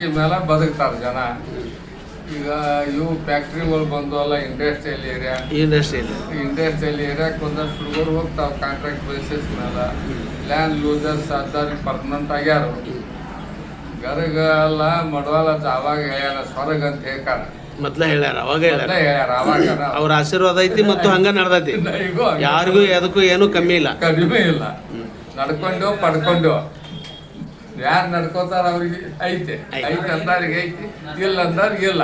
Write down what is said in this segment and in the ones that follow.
ಮೇಲೆ ಬದುಕ್ತಾರೆ ಜನ. ಈಗ ಇವು ಫ್ಯಾಕ್ಟ್ರಿಗಳು ಅಲ್ಲ ಇಂಡಸ್ಟ್ರಿಯಲ್ ಏರಿಯಾ ಇಂಡಸ್ಟ್ರಿಯಲ್ ಇಂಡಸ್ಟ್ರಿಯಲ್ ಏರಿಯಾಕ್ಕೆ ಒಂದಷ್ಟು ಹುಡುಗರು ಹೋಗ್ತಾವೆ ಕಾಂಟ್ರಾಕ್ಟ್ ಬೇಸಿಸ್ ಮೇಲೆ ಲ್ಯಾಂಡ್ ಲೂಸರ್ಸ್ ಅದಾರ ಪರ್ಮನೆಂಟ್ ಆಗ್ಯಾರ ಗರಗಲ್ಲ ಮಡವಲ್ಲ ಅಂತ ಅವಾಗ ಹೇಳ್ಯಾರ ಸ್ವರ್ಗ ಅಂತ ಹೇಳ್ಕಾರ ಮೊದ್ಲ ಹೇಳ್ಯಾರ ಅವಾಗ ಹೇಳ್ಯಾರ. ಹೇಳ್ಯಾರ ಅವಾಗ ಅವ್ರ ಆಶೀರ್ವಾದ ಐತಿ ಮತ್ತು ಹಂಗ ನಡ್ದೈತಿ. ಯಾರಿಗೂ ಅದಕ್ಕೂ ಏನು ಕಮ್ಮಿ ಇಲ್ಲ. ಕಡಿಮೆ ಇಲ್ಲ. ನಡ್ಕೊಂಡು ಪಡ್ಕೊಂಡು ಯಾರು ನಡ್ಕೋತಾರ ಅವ್ರಿಗೆ? ಐತೆ. ಐತೆ. ಅಂದವ್ರಿಗೆ ಐತಿ. ಇಲ್ಲ ಅಂದವ್ರಿಗೆ ಇಲ್ಲ.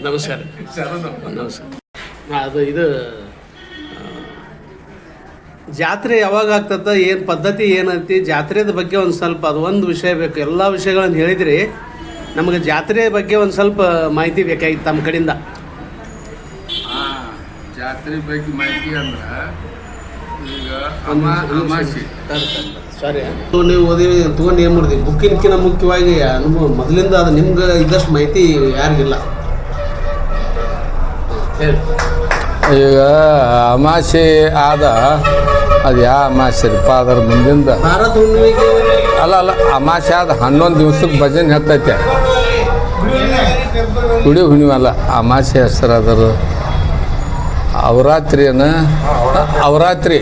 ನಮಸ್ಕಾರ. ಶರಣು ನಮಸ್ಕಾರ. ಅದು ಇದು ಜಾತ್ರೆ ಯಾವಾಗ ಆಗ್ತದ ಏನು ಪದ್ಧತಿ ಏನೈತಿ ಜಾತ್ರೆದ ಬಗ್ಗೆ ಒಂದು ಸ್ವಲ್ಪ ಅದು ಒಂದು ವಿಷಯ ಬೇಕು. ಎಲ್ಲ ವಿಷಯಗಳನ್ನು ಹೇಳಿದ್ರಿ. ನಮಗೆ ಜಾತ್ರೆ ಬಗ್ಗೆ ಒಂದು ಸ್ವಲ್ಪ ಮಾಹಿತಿ ಬೇಕಾಗಿತ್ತು ತಮ್ಮ ಕಡೆಯಿಂದ ಜಾತ್ರೆ ಬಗ್ಗೆ ಮಾಹಿತಿ ಅಂದ್ರ ಸಾರಿ ನೀವು ಓದಿ ತೊಗೊಂಡು ಏನು ಮಾಡಿದ್ವಿ ಬುಕ್ಕಿನಕಿನ ಮುಖ್ಯವಾಗಿ ಅನುಭವ ಮೊದಲಿಂದ ಅದು ನಿಮ್ಗೆ ಇದ್ದಷ್ಟು ಮಾಹಿತಿ ಯಾರಿಗಿಲ್ಲ. ಹೇಳಿ. ಈಗ ಅಮಾಸೆ ಆದ ಅದು ಯಾವ ಅಮಾಸೆ ರೀ? ಅದರ ಮುಂದಿಂದ. ಭಾರತ ಹುಣ್ಣಿಮೆಗೆ ಅಲ್ಲ ಅಲ್ಲ ಅಮಾಸೆ ಆದ ಹನ್ನೊಂದು ದಿವ್ಸಕ್ಕೆ ಭಜನೆ ಹತ್ತೈತೆ. ಕುಡಿ ಹುಣ್ಣಿಮೆ ಅಲ್ಲ ಅಮಾಸೆ ಹೆಸರು ಅದರ ಅವರಾತ್ರಿಯನ್ನ ಅವರಾತ್ರಿ.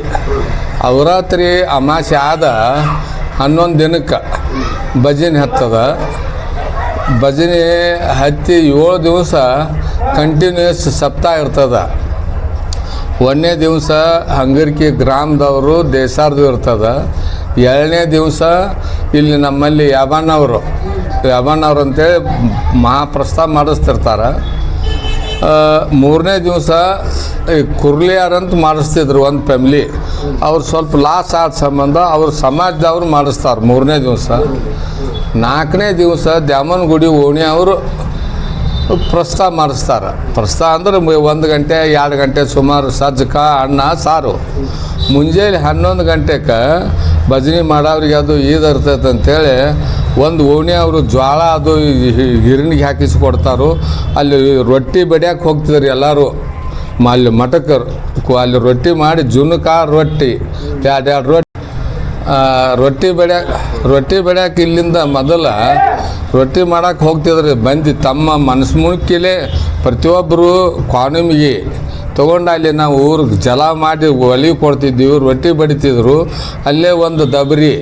ಅವರಾತ್ರಿ ಅಮಾಸೆ ಆದ ಹನ್ನೊಂದು ದಿನಕ್ಕೆ ಭಜನೆ ಹತ್ತದ. ಭಜನೆ ಹತ್ತಿ ಏಳು ದಿವಸ ಕಂಟಿನ್ಯೂಸ್ ಸಪ್ತಾಹ ಇರ್ತದ. ಒಂದನೇ ದಿವಸ ಹಂಗರ್ಕಿ ಗ್ರಾಮದವರು ದೇಸಾರ್ದು ಇರ್ತದ. ಎರಡನೇ ದಿವಸ ಇಲ್ಲಿ ನಮ್ಮಲ್ಲಿ ಯಾಬಣ್ಣವರು ಯಾಬಣ್ಣವ್ರು ಅಂತೇಳಿ ಮಹಾಪ್ರಸ್ತಾವ ಮಾಡಿಸ್ತಿರ್ತಾರೆ. ಮೂರನೇ ದಿವಸ ಕುರ್ಲಿಯಾರ್ ಅಂತ ಮಾಡಿಸ್ತಿದ್ರು ಒಂದು ಫ್ಯಾಮ್ಲಿ ಅವ್ರು ಸ್ವಲ್ಪ ಲಾಸ್ ಆದ ಸಂಬಂಧ ಅವ್ರ ಸಮಾಜದವ್ರು ಮಾಡಿಸ್ತಾರೆ ಮೂರನೇ ದಿವಸ. ನಾಲ್ಕನೇ ದಿವಸ ದ್ಯಾಮನಗುಡಿ ಓಣಿ ಅವರು ಪ್ರಸ್ತಾವ ಮಾಡಿಸ್ತಾರೆ. ಪ್ರಸ್ತಾ ಅಂದ್ರೆ ಒಂದು ಗಂಟೆ, ಎರಡು ಗಂಟೆ ಸುಮಾರು ಸಜ್ಜಕ ಅನ್ನ, ಸಾರು. ಮುಂಜಾನೆ ಹನ್ನೊಂದು ಗಂಟೆಗೆ ಭಜನೆ ಮಾಡೋರಿಗೆ ಅದು ಈದ್ ಇರ್ತೈತೆ ಅಂತೇಳಿ ಒಂದು ಓಣಿ ಅವರು ಜ್ವಾಳ ಅದು ಹಿರಣಿಗೆ ಹಾಕಿಸಿ ಕೊಡ್ತಾರೋ. ಅಲ್ಲಿ ರೊಟ್ಟಿ ಬಡಿಯಕ್ಕೆ ಹೋಗ್ತಿದ್ರು ಎಲ್ಲರೂ. ಅಲ್ಲಿ ಮಠಕ್ಕರು ಅಲ್ಲಿ ರೊಟ್ಟಿ ಮಾಡಿ ಜುನಕ ರೊಟ್ಟಿ. ಎರಡು ಎರಡು ರೊಟ್ಟಿ ರೊಟ್ಟಿ ಬೆಳ್ಯಾಕ ರೊಟ್ಟಿ ಬೆಳ್ಯಾಕ ಇಲ್ಲಿಂದ ಮೊದಲ ರೊಟ್ಟಿ ಮಾಡಕ್ಕೆ ಹೋಗ್ತಿದ್ರಿ ಬಂದು ತಮ್ಮ ಮನಸ್ಸು ಮುಳುಕಿಲೆ ಪ್ರತಿಯೊಬ್ಬರು ಕಾನೂಮಿಗೆ ತೊಗೊಂಡು ಅಲ್ಲಿ ನಾವು ಊರಿಗೆ ಜಲ ಮಾಡಿ ಒಲಿ ಕೊಡ್ತಿದ್ದೀವಿ, ರೊಟ್ಟಿ ಬಡಿತಿದ್ರು. ಅಲ್ಲೇ ಒಂದು ದಬ್ರಿ.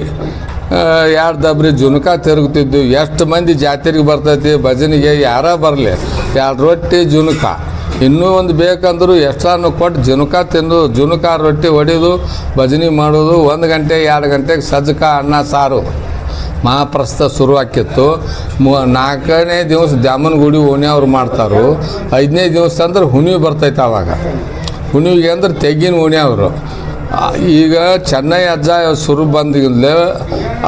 ಎರಡು ದಬ್ರಿ ಜುನಕ ತಿರುಗ್ತಿದ್ವಿ. ಎಷ್ಟು ಮಂದಿ ಜಾತ್ರೆಗೆ ಬರ್ತೈತಿ, ಭಜನೆಗೆ ಯಾರ ಬರಲಿ? ಎರಡು ರೊಟ್ಟಿ ಜುನಕ. ಇನ್ನೂ ಒಂದು ಬೇಕಂದ್ರೂ ಎಷ್ಟಾನು ಕೊಟ್ಟು ಜುನಕ ತಿಂದು, ಜುನಕ ರೊಟ್ಟಿ ಹೊಡೆದು ಭಜನೆ ಮಾಡೋದು. ಒಂದು ಗಂಟೆ, ಎರಡು ಗಂಟೆಗೆ ಸಜ್ಜಕ ಅನ್ನ, ಸಾರು. ಮಹಾಪ್ರಸ್ಥ ಶುರುವಾಕಿತ್ತು ಮೂ, ನಾಲ್ಕನೇ ದಿವಸ ದ್ಯಾಮನಗುಡಿ ಓಣಿಯವ್ರು ಮಾಡ್ತಾರೋ. ಐದನೇ ದಿವಸ ಅಂದ್ರೆ ಹುಣ್ಣಿಮೆ ಬರ್ತೈತೆ ಅವಾಗ. ಹುಣ್ಣಿಮೆಗೆ ಅಂದ್ರೆ ತೆಗ್ಗಿನ ಓಣಿಯವರು ಈಗ ಚೆನ್ನೈ ಅಜ್ಜ ಶುರು ಬಂದಿಂದಲೇ,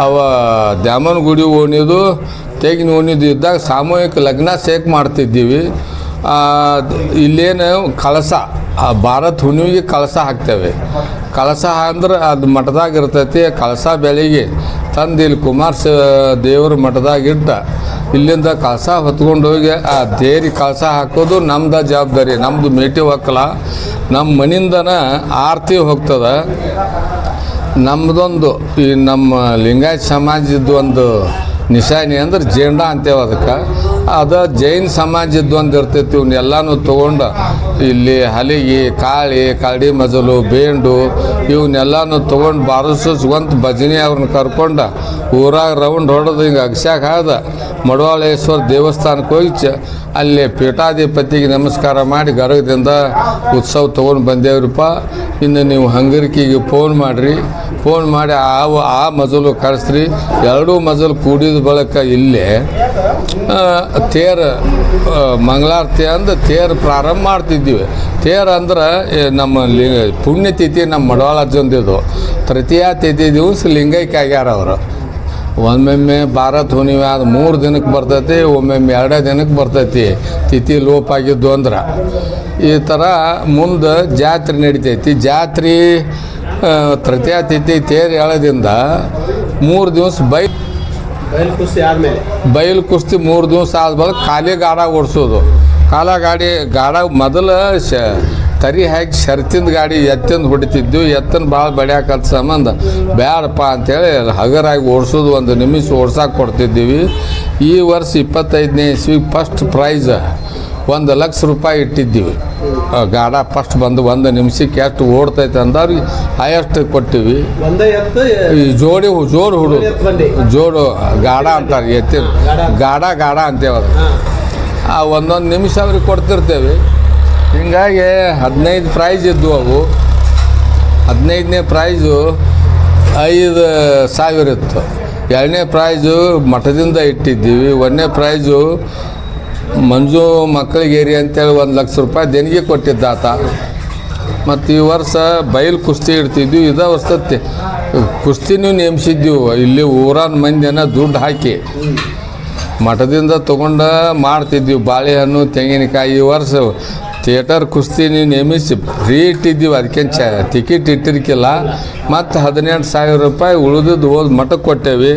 ಅವ ದ್ಯಾಮನಗುಡಿ ಓಣಿದು ತೆಗಿನ ಓಣಿದು ಇದ್ದಾಗ ಸಾಮೂಹಿಕ ಲಗ್ನ ಸೇಕ್ ಮಾಡ್ತಿದ್ದೀವಿ. ಇಲ್ಲೇನು ಕಳಸ, ಆ ಭಾರತ್ ಹುಣ್ಣಿಮೆಗೆ ಕಳಸ ಹಾಕ್ತೇವೆ. ಕಳಸ ಅಂದ್ರೆ ಅದು ಮಠದಾಗ ಇರ್ತೈತಿ, ಕಳಸ ಬೆಳಿಗ್ಗೆ ತಂದು ಇಲ್ಲಿ ದೇವ್ರ ಮಠದಾಗ ಇಲ್ಲಿಂದ ಕಳಸ ಹೊತ್ಕೊಂಡು ಹೋಗಿ, ಆ ದೇರಿ ಕಳಸ ಹಾಕೋದು ನಮ್ದು ಜವಾಬ್ದಾರಿ ನಮ್ಮದು ಮೇಟಿ ಒಕ್ಕಲ. ನಮ್ಮ ಮನಿಂದನ ಆರತಿ ಹೋಗ್ತದೆ. ನಮ್ಮದೊಂದು ಈ ನಮ್ಮ ಲಿಂಗಾಯತ್ ಸಮಾಜದ ಒಂದು ನಿಶಾನಿ ಅಂದ್ರೆ ಜೇಂಡ ಅಂತೇವೆ ಅದಕ್ಕೆ. ಅದು ಜೈನ್ ಸಮಾಜದ್ದು ಒಂದು ಇರ್ತೈತಿ ಇವನ್ನೆಲ್ಲನೂ ತಗೊಂಡು ಇಲ್ಲಿ ಹಲಿಗೆ, ಕಾಳಿ, ಕರಡಿ ಮಜಲು, ಬೇಂಡು ಇವನ್ನೆಲ್ಲನೂ ತೊಗೊಂಡು ಬಾರಿಸ್ಕೊಂತ ಭಜನೆ ಅವ್ರನ್ನ ಕರ್ಕೊಂಡು ಊರಾಗ ರೌಂಡ್ ಹೊಡೆದು ಹಿಂಗೆ ಅಗಸ್ಯಾಕ ಆದ ಮಡವಾಳೇಶ್ವರ ದೇವಸ್ಥಾನಕ್ಕೆ ಹೋಗಿ ಅಲ್ಲಿ ಪೀಠಾಧಿಪತಿಗೆ ನಮಸ್ಕಾರ ಮಾಡಿ ಗರಗದಿಂದ ಉತ್ಸವ ತೊಗೊಂಡು ಬಂದೇವ್ರಪ್ಪ, ಇನ್ನು ನೀವು ಹಂಗರಿಕೆಗೆ ಫೋನ್ ಮಾಡಿರಿ. ಫೋನ್ ಮಾಡಿ ಆ ಆ ಮಜಲು ಕರೆಸ್ರಿ. ಎರಡೂ ಮಜಲು ಕೂಡಿದ ಬಳಿಕ ಇಲ್ಲೇ ತೇರ್ ಮಂಗಳಾರತಿ ಅಂದು ತೇರು ಪ್ರಾರಂಭ ಮಾಡ್ತಿದ್ದೀವಿ. ತೇರು ಅಂದ್ರೆ ನಮ್ಮ ಲಿ ಪುಣ್ಯತಿಥಿ ನಮ್ಮ ಮಡವಾಳ ಅಜ್ಜಂದಿದ್ದು ತೃತೀಯ ತಿಥಿ ದಿವಸ ಲಿಂಗೈಕ್ಯ ಆಗ್ಯಾರ ಅವರು. ಒಮ್ಮೊಮ್ಮೆ ಭಾರತ ಹುಣ್ಣಿಮೆ ಆದ ಮೂರು ದಿನಕ್ಕೆ ಬರ್ತೈತಿ, ಒಮ್ಮೊಮ್ಮೆ ಎರಡೇ ದಿನಕ್ಕೆ ಬರ್ತೈತಿ, ತಿಥಿ ಲೋಪ ಆಗಿದ್ದು ಅಂದ್ರೆ. ಈ ಥರ ಮುಂದೆ ಜಾತ್ರೆ ನಡಿತೈತಿ. ಜಾತ್ರೆ ತೃತೀಯ ತಿಥಿ ತೇರು ಹೇಳೋದಿಂದ ಮೂರು ದಿವಸ ಬೈ ಬಯಲು ಕುಸ್ತಿ ಬಯಲು ಕುಸ್ತಿ ಮೂರು ದಿವಸ ಆದ್ಮೇಲೆ ಖಾಲಿ ಗಾಡ ಓಡಿಸೋದು. ಕಾಲ ಗಾಡಿ, ಗಾಡ ಮೊದಲು ಶ, ತರಿ ಹಾಕಿ ಶರ್ತಿಂದ ಗಾಡಿ ಎತ್ತಿಂದ ಹೊಡಿತಿದ್ದು ಎತ್ತನ ಭಾಳ ಬಡಿಯಾಕತ್ ಸಂಬಂಧ. ಬ್ಯಾಡಪ್ಪ ಅಂತೇಳಿ ಹಗರಾಗಿ ಓಡಿಸೋದು ಒಂದು ನಿಮಿಷ ಓಡ್ಸಕ್ಕೆ ಕೊಡ್ತಿದ್ದೀವಿ. ಈ ವರ್ಷ ಇಪ್ಪತ್ತೈದನೇ ಇಸ್ವಿ ಫಸ್ಟ್ ಪ್ರೈಸ್ ಒಂದು ಲಕ್ಷ ರೂಪಾಯಿ ಇಟ್ಟಿದ್ದೀವಿ. ಗಾಡ ಫಸ್ಟ್ ಬಂದು ಒಂದು ನಿಮಿಷಕ್ಕೆ ಎಷ್ಟು ಓಡ್ತೈತೆ ಅಂದವ್ರಿಗೆ ಹೈಯೆಸ್ಟ್ ಕೊಟ್ಟಿವಿ. ಎತ್ತು ಈ ಜೋಡಿ ಜೋರು ಹುಡು ಎತ್ತು ಜೋಡು ಗಾಡ ಅಂತಾರೆ ಎತ್ತಿನ ಗಾಡ ಗಾಡ ಅಂತೇವೆ ಅದು. ಆ ಒಂದೊಂದು ನಿಮಿಷ ಅವ್ರಿಗೆ ಕೊಡ್ತಿರ್ತೇವೆ. ಹಿಂಗಾಗಿ ಹದಿನೈದು ಪ್ರೈಜ್ ಇದ್ವು ಅವು. ಹದಿನೈದನೇ ಪ್ರೈಜು ಐದು ಸಾವಿರ ಇತ್ತು. ಎರಡನೇ ಪ್ರೈಜು ಮಠದಿಂದ ಇಟ್ಟಿದ್ದೀವಿ. ಒಂದನೇ ಪ್ರೈಜು ಮಂಜು ಮಕ್ಕಳಿಗೆ ಏರಿ ಅಂತೇಳಿ ಒಂದು ಲಕ್ಷ ರೂಪಾಯಿ ದೇಣಿಗೆ ಕೊಟ್ಟಿದ್ದ ಆತ. ಮತ್ತು ಈ ವರ್ಷ ಬಯಲು ಕುಸ್ತಿ ಇಡ್ತಿದ್ವಿ, ಇದೇ ವರ್ಷ ಕುಸ್ತಿನೂ ನೇಮಿಸಿದ್ದೀವಿ, ಇಲ್ಲಿ ಊರಾನ ಮಂದಿನ ದುಡ್ಡು ಹಾಕಿ. ಮಠದಿಂದ ತೊಗೊಂಡು ಮಾಡ್ತಿದ್ವಿ ಬಾಳೆಹಣ್ಣು, ತೆಂಗಿನಕಾಯಿ, ಈ ವರ್ಷ ಥಿಯೇಟರ್ ಕುಸ್ತಿ ನೀವು ನೇಮಿಸಿ ಫ್ರೀ ಇಟ್ಟಿದ್ದೀವಿ ಅದಕ್ಕೇನು ಚ ಟಿಕೆಟ್ ಇಟ್ಟಿರ್ಕಿಲ್ಲ ಮತ್ತು ಹದಿನೆಂಟು ಸಾವಿರ ರೂಪಾಯಿ ಉಳಿದಿದ್ದು ಹೋದ ಮಠಕ್ಕೆ ಕೊಟ್ಟೇವಿ.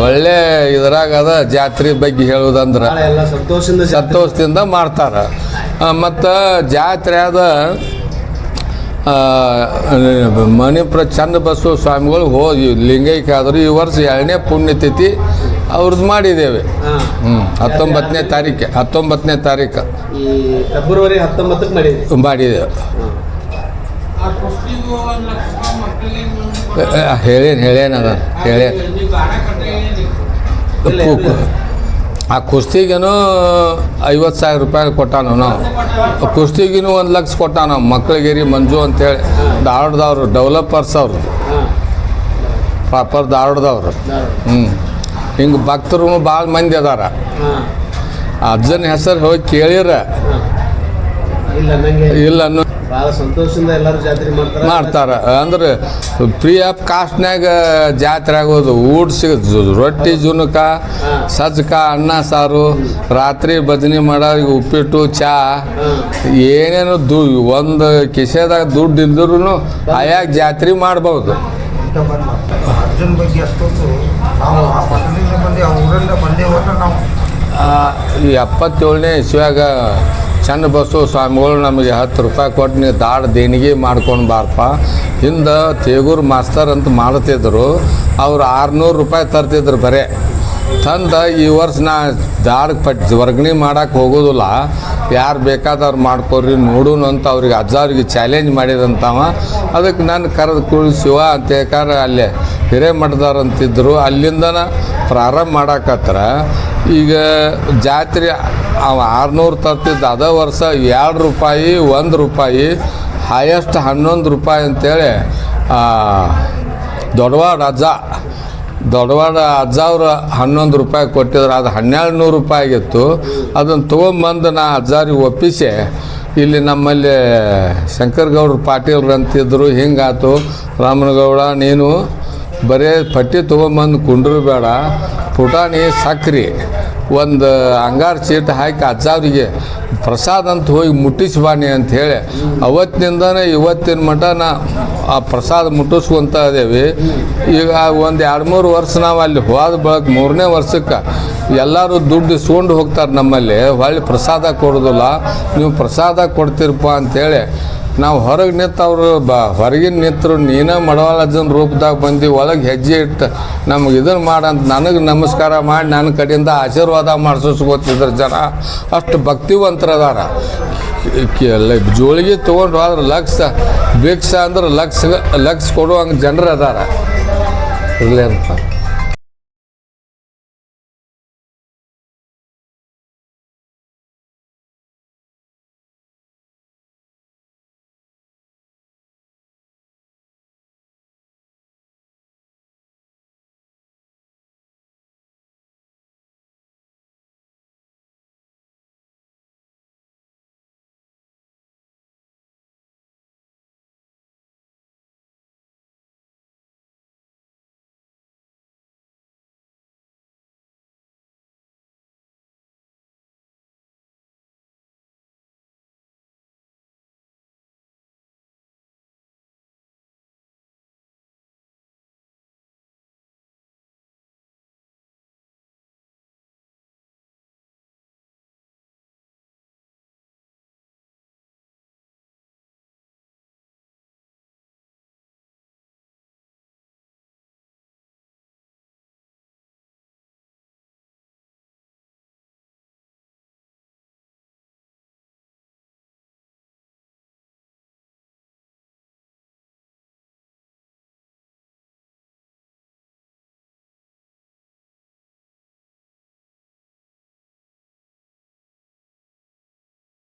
ಒಳ್ಳೆ ಇದ್ರಾಗ ಅದ ಜಾತ್ರೆ ಬಗ್ಗೆ ಹೇಳೋದಂದ್ರೆ. ಭಾಳ ಸಂತೋಷದಿಂದ ಮಾಡ್ತಾರೆ. ಮತ್ತು ಜಾತ್ರೆ ಅದ ಮಣಿಪುರ ಚಂದ ಬಸವ ಸ್ವಾಮಿಗಳು ಹೋಗಿ ಲಿಂಗೈಕ್ಯ ಆದರು. ಈ ವರ್ಷ ಎರಡನೇ ಪುಣ್ಯತಿಥಿ ಅವ್ರದ್ದು ಮಾಡಿದ್ದೇವೆ. ಹ್ಞೂ ಹತ್ತೊಂಬತ್ತನೇ ತಾರೀಕು ಹತ್ತೊಂಬತ್ತನೇ ತಾರೀಕು ಫೆಬ್ರವರಿ ಹತ್ತೊಂಬತ್ತಕ್ಕೆ ಮಾಡಿದ್ದೇವೆ. ಮಾಡಿದ್ದೇವೆ ಹೇಳೇನು ಹೇಳೇನು ಅದ? ಹೇಳೇನು ಆ ಕುಸ್ತಿಗೇನು ಐವತ್ತು ಸಾವಿರ ರೂಪಾಯಿ ಕೊಟ್ಟಾನು ನಾವು? ಕುಸ್ತಿಗಿನೂ ಒಂದು ಲಕ್ಷ ಕೊಟ್ಟಾನ? ಮಕ್ಕಳಿಗೇರಿ ಮಂಜು ಅಂತೇಳಿ. ಧಾರವಾಡದವ್ರು ಡೆವಲಪರ್ಸ್ ಅವರು. ಪ್ರಾಪರ್ ಧಾರವಾಡದವ್ರು. ಹ್ಞೂ ಹಿಂಗೆ ಭಕ್ತರು ಭಾಳ ಮಂದಿ ಅದಾರ. ಅಜ್ಜನ ಹೆಸರು ಹೋಗಿ ಕೇಳಿರ. ಇಲ್ಲ ಅನ್ನೋ ಭಾಳ ಸಂತೋಷದಿಂದ ಎಲ್ಲರೂ ಜಾತ್ರೆ ಮಾಡ್ತಾರೆ. ಮಾಡ್ತಾರೆ. ಅಂದ್ರೆ ಫ್ರೀ ಆಫ್ ಕಾಸ್ಟ್ನಾಗ ಜಾತ್ರೆ ಆಗೋದು ಊಟ ಸಿಗ ರೊಟ್ಟಿ ಜುನಕ ಸಜ್ಕ ಅನ್ನ ಸಾರು ರಾತ್ರಿ ಬದನಿ ಮಾಡೋ ಈಗ ಉಪ್ಪಿಟ್ಟು ಚಾ ಏನೇನು ದು ಒಂದು ಕಿಸೆದಾಗ ದುಡ್ಡು ಇಲ್ದ್ರೂ ಆಯಾಗ ಜಾತ್ರೆ ಮಾಡ್ಬೋದು. ಅಂತ ಅರ್ಜುನ್ ಬಗ್ಗೆ ಅಷ್ಟೊಂದು ನಾವು ಆ ಪಟ್ಟಣದಿಂದ ಬಂದು ಆ ಊರಿಂದ ಬಂದೇ ಹೋದ್ರೆ ನಾವು ಆ, ಎಪ್ಪತ್ತೇಳನೇ ಇಸ್ವ್ಯಾಗ ಚಂದ ಬಸವ ಸ್ವಾಮಿಗಳು ನಮಗೆ ಹತ್ತು ರೂಪಾಯಿ ಕೊಟ್ಟು ನೀವು ದಾಡ ದೇಣಿಗೆ ಮಾಡ್ಕೊಂಡು ಬಾರಪ್ಪ ಹಿಂದೆ ತೇಗೂರು ಮಾಸ್ತರ್ ಅಂತ ಮಾಡ್ತಿದ್ರು. ಅವ್ರು ಆರುನೂರು ರೂಪಾಯಿ ತರ್ತಿದ್ರು ಬರೇ. ತಂದ ಈ ವರ್ಷ ನಾ ದಾಡ ಪಟ್ ವರ್ಗಣಿ ಮಾಡಕ್ಕೆ ಹೋಗೋದಿಲ್ಲ. ಯಾರು ಬೇಕಾದವ್ರು ಮಾಡ್ಕೊರಿ ನೋಡೋಣ ಅಂತ ಅವ್ರಿಗೆ ಅಜ್ಜವ್ರಿಗೆ ಚಾಲೆಂಜ್ ಮಾಡಿದಂತವ. ಅದಕ್ಕೆ ನಾನು ಕರೆದು ಶಿವ ಅಂತ ಹೇಳ್ಕಾರ ಅಲ್ಲೇ ಹಿರೇಮಠದವ್ರು ಅಂತಿದ್ರು. ಅಲ್ಲಿಂದನ ಪ್ರಾರಂಭ ಮಾಡಾಕತ್ರ. ಈಗ ಜಾತ್ರೆ ಅವ ಆರುನೂರು ತರ್ತಿದ್ದ, ಅದ ವರ್ಷ ಎರಡು ರೂಪಾಯಿ, ಒಂದು ರೂಪಾಯಿ ಹೈಯೆಸ್ಟ್ ಹನ್ನೊಂದು ರೂಪಾಯಿ ಅಂತೇಳಿ ದೊಡ್ಡವಾಡ ಅಜ್ಜ ದೊಡ್ಡವಾಡ ಅಜ್ಜ ಅವರು ಹನ್ನೊಂದು ರೂಪಾಯಿ ಕೊಟ್ಟಿದ್ರು. ಅದು ಹನ್ನೆರಡು ನೂರು ರೂಪಾಯಿ ಆಗಿತ್ತು. ಅದನ್ನು ತೊಗೊಂಬಂದು ನಾ ಅಜ್ಜಾರಿಗೆ ಒಪ್ಪಿಸಿ. ಇಲ್ಲಿ ನಮ್ಮಲ್ಲಿ ಶಂಕರಗೌಡ್ರು ಪಾಟೀಲ್ರು ಅಂತಿದ್ರು ಹಿಂಗಾತು ರಾಮನಗೌಡ, ನೀನು ಬರೀ ಪಟ್ಟಿ ತೊಗೊಂಬಂದು ಕುಂಡ್ರು ಬೇಡ. ಪುಟಾಣಿ ಸಕ್ರೆ. ಒಂದು ಅಂಗಾರ ಚೀಟ್ ಹಾಕಿ ಅಜ್ಜಾವ್ರಿಗೆ, ಪ್ರಸಾದ ಅಂತ ಹೋಗಿ ಮುಟ್ಟಿಸಿ ಬಾನಿ ಅಂತ ಹೇಳಿ ಅವತ್ತಿನಿಂದನೇ ಇವತ್ತಿನ ಮಟ ನಾ ಆ ಪ್ರಸಾದ ಮುಟ್ಟಿಸ್ಕೊಂತ ಇದ್ದೇವೆ ಈಗ ಒಂದು ಎರಡು ಮೂರು ವರ್ಷ ನಾವು ಅಲ್ಲಿ ಹೋದ ಬಳಕ ಮೂರನೇ ವರ್ಷಕ್ಕೆ ಎಲ್ಲರೂ ದುಡ್ಡು ಇಸ್ಕೊಂಡು ಹೋಗ್ತಾರೆ ನಮ್ಮಲ್ಲಿ. ಹೊಳ್ಳಿ ಪ್ರಸಾದ ಕೊಡೋದಿಲ್ಲ. ನೀವು ಪ್ರಸಾದ ಕೊಡ್ತೀರಪ್ಪ ಅಂತೇಳಿ ನಾವು ಹೊರಗೆ ನಿಂತು ಅವರು ಬ, ಹೊರಗಿನ ನಿಂತರು ನೀನೇ ಮಡವಾಳಜನ ರೂಪದಾಗ ಬಂದು, ಒಳಗೆ ಹೆಜ್ಜೆ ಇಟ್ಟು ನಮ್ಗೆ ಇದನ್ನು ಮಾಡಂತ ನನಗೆ ನಮಸ್ಕಾರ ಮಾಡಿ ನನ್ನ ಕಡೆಯಿಂದ ಆಶೀರ್ವಾದ ಮಾಡಿಸ್ಕೋತಿದ್ರು ಜನ. ಅಷ್ಟು ಭಕ್ತಿವಂತರದಾರ. ಜೋಳಿಗೆ ತೊಗೊಂಡು ಹೋದ್ರೆ ಲಕ್ಷ, ಭಿಕ್ಷ ಅಂದ್ರೆ ಲಕ್ಷ ಲಕ್ಷ ಕೊಡುವಂಗೆ ಜನರು ಇರಲಿ ಅಂತ.